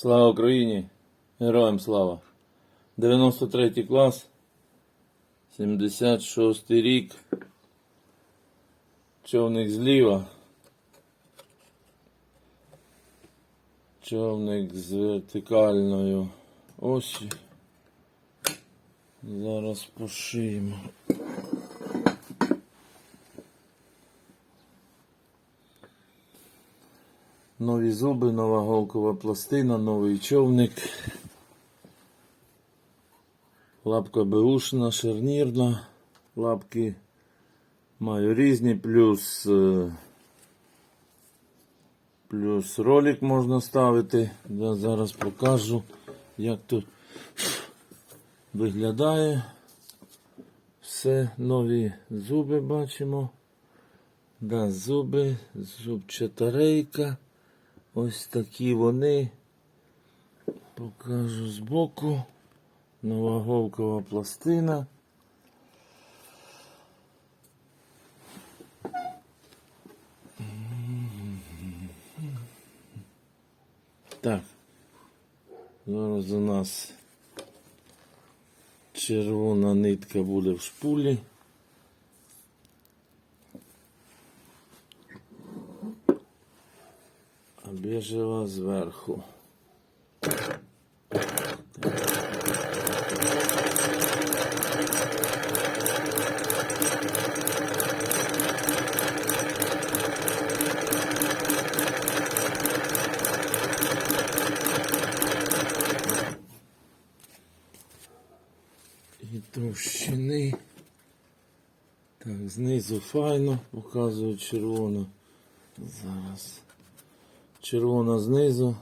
Слава Україні! Героям слава! 93 клас, 76 рік. Човник зліва. Човник з вертикальною осі. Зараз пошиємо. Нові зуби, нова голкова пластина, новий човник. Лапка беушна, шарнірна. Лапки маю різні, плюс, е, плюс ролик можна ставити. Я зараз покажу, як тут виглядає. Все, нові зуби бачимо. Да, зуби, зубчата рейка. Ось такі вони. Покажу збоку. Нова голкова пластина. Так. Зараз у нас червона нитка буде в шпулі. Бежева зверху. Товщини. Так, знизу файно, показую червоно. Зараз. Червона знизу.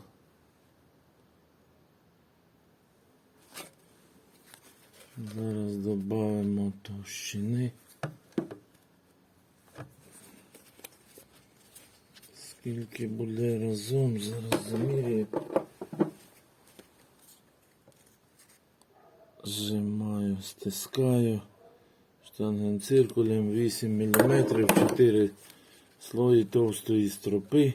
Зараз додамо товщини. Скільки буде разом, зараз замірюю. Зжимаю, стискаю штангенциркулем 8 мм, 4 слої товстої стропи.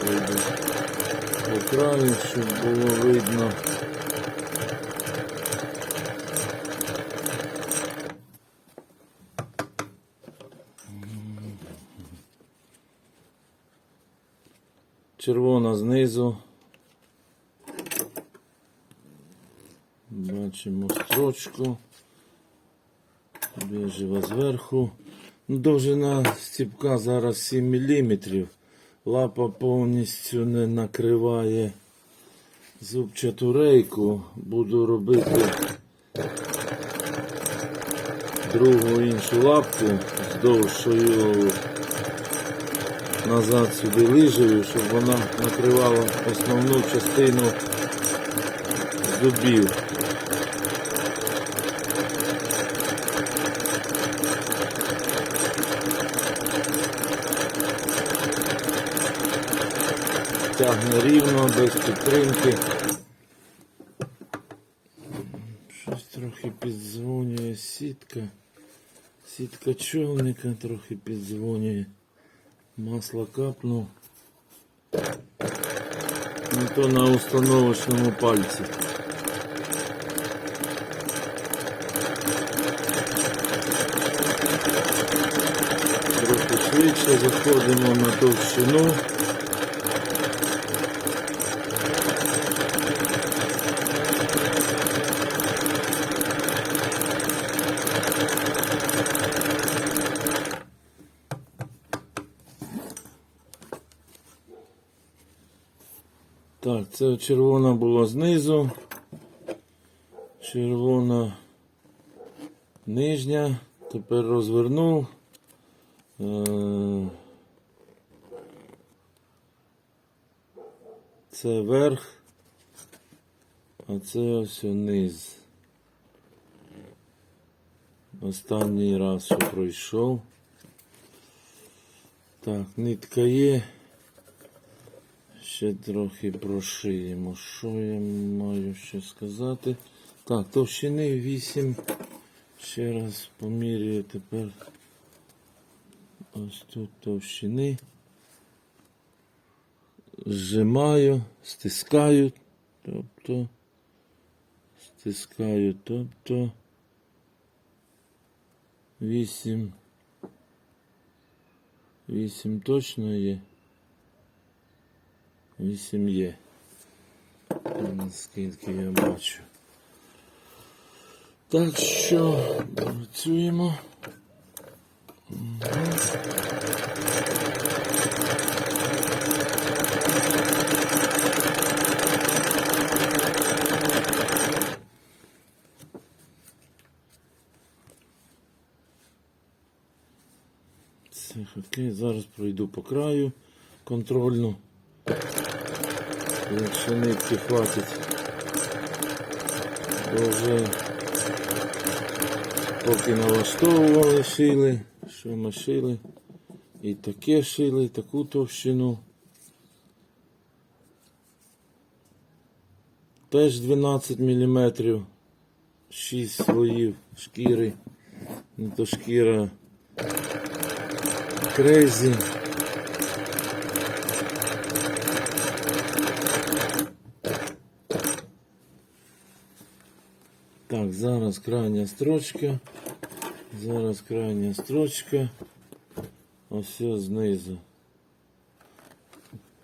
Пройду краю, щоб було видно. Червона знизу. Бачимо строчку. Біжева зверху. Ну, довжина стіпка зараз 7 мм. Лапа повністю не накриває зубчату рейку. Буду робити другу іншу лапку з довшою назад сюди лижею, щоб вона накривала основну частину зубів. Тягне рівно, без підтримки. Щось трохи піддзвонює сітка. Сітка човника трохи піддзвонює. Масло капнув. Ну то на установочному пальці. Трохи швидше заходимо на товщину. Так, це червона була знизу. Червона нижня. Тепер розвернув. Е, Це верх, а це ось низ. Останній раз, що пройшов. Так, нитка є. Ще трохи прошиємо. Що я маю ще сказати? Так, товщини 8. Ще раз помірюю тепер Ось тут товщини. Зжимаю, стискаю, тобто стискаю, тобто вісім. Вісім точно є. Вісім є. Наскільки я бачу. Так що працюємо. Окей, зараз пройду по краю контрольну. Якщо нитки хватить, то вже поки налаштовували, шили, що ми шили. І таке шили, і таку товщину. Теж 12 мм, 6 слоїв шкіри. Не то шкіра Крейзі. Так, зараз крайня строчка. Зараз крайня строчка. Ось знизу.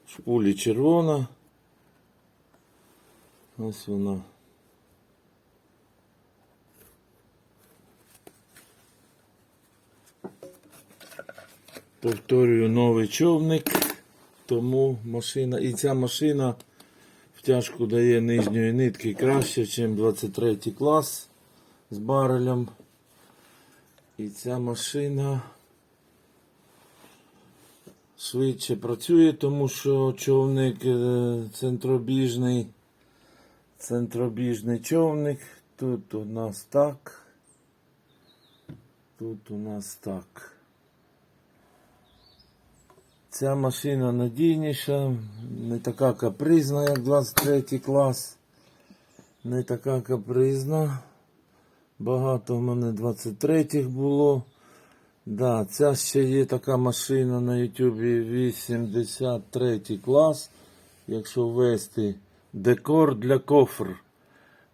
Шпулі червона. Ось вона. Повторюю новий човник, тому машина. І ця машина втяжку дає нижньої нитки краще, ніж 23 клас з барелем. І ця машина швидше працює, тому що човник е, центробіжний. Центробіжний човник. Тут у нас так. Тут у нас так. Ця машина надійніша, не така капризна, як 23 клас. Не така капризна. Багато в мене 23-х було. Да, ця ще є така машина на Ютубі 83 клас. Якщо ввести декор для кофр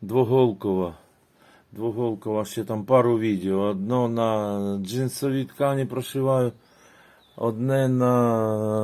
двоголкова. Двоголкова, ще там пару відео. Одно на джинсовій ткані прошиваю, одне на